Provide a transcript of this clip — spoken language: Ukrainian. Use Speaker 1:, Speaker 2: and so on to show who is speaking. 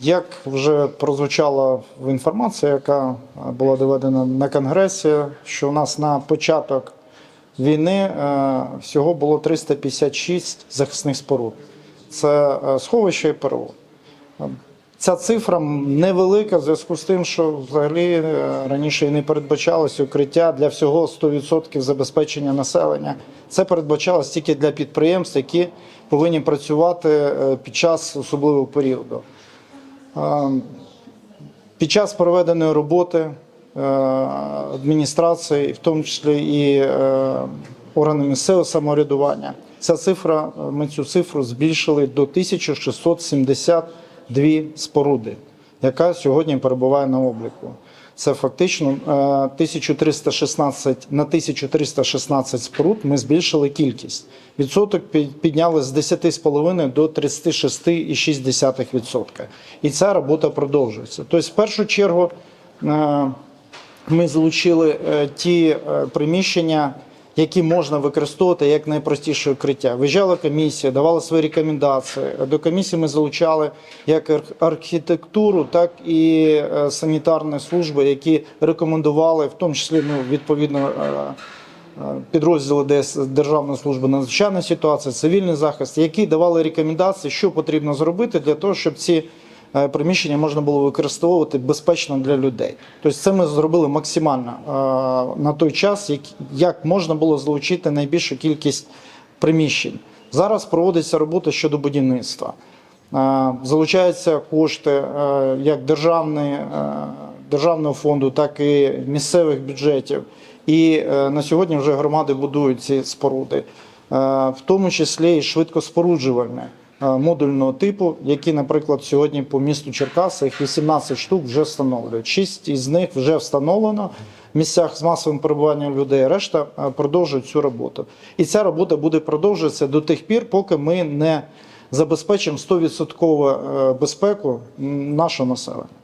Speaker 1: Як вже прозвучала в інформації, яка була доведена на конгресі, що у нас на початок війни е, всього було 356 захисних споруд. Це е, сховище і ПРО. Ця цифра невелика в зв'язку з тим, що взагалі е, раніше і не передбачалося укриття для всього 100% забезпечення населення. Це передбачалось тільки для підприємств, які повинні працювати під час особливого періоду. Е, Під час проведеної роботи е, адміністрації, в тому числі і органами органи місцевого самоврядування, ця цифра, е, ми цю цифру збільшили до 1672 споруди, яка сьогодні перебуває на обліку. Це фактично е, 1316 на 1316 споруд ми збільшили кількість. Відсоток пі- підняли з 10,5 до 36,6%. І ця робота продовжується. Тобто, в першу чергу, е, ми залучили е, ті е, приміщення, які можна використовувати як найпростіше укриття. Виїжджала комісія, давала свої рекомендації. До комісії ми залучали як архітектуру, так і е, санітарні служби, які рекомендували, в тому числі ну, відповідно. е, е, Підрозділи ДС Державної служби надзвичайної ситуації, цивільний захист, які давали рекомендації, що потрібно зробити для того, щоб ці приміщення можна було використовувати безпечно для людей. Тобто це ми зробили максимально е, на той час, як, можна було залучити найбільшу кількість приміщень. Зараз проводиться робота щодо будівництва. Е, Залучаються кошти е, як е, державного фонду, так і місцевих бюджетів. І е, на сьогодні вже громади будують ці споруди, е, в тому числі і швидкоспоруджувальні е, модульного типу, які, наприклад, сьогодні по місту Черкаси їх 18 штук вже встановлюють. Шість із них вже встановлено в місцях з масовим перебуванням людей. Решта е, продовжують цю роботу. І ця робота буде продовжуватися до тих пір, поки ми не забезпечимо 100% е, безпеку нашого населення.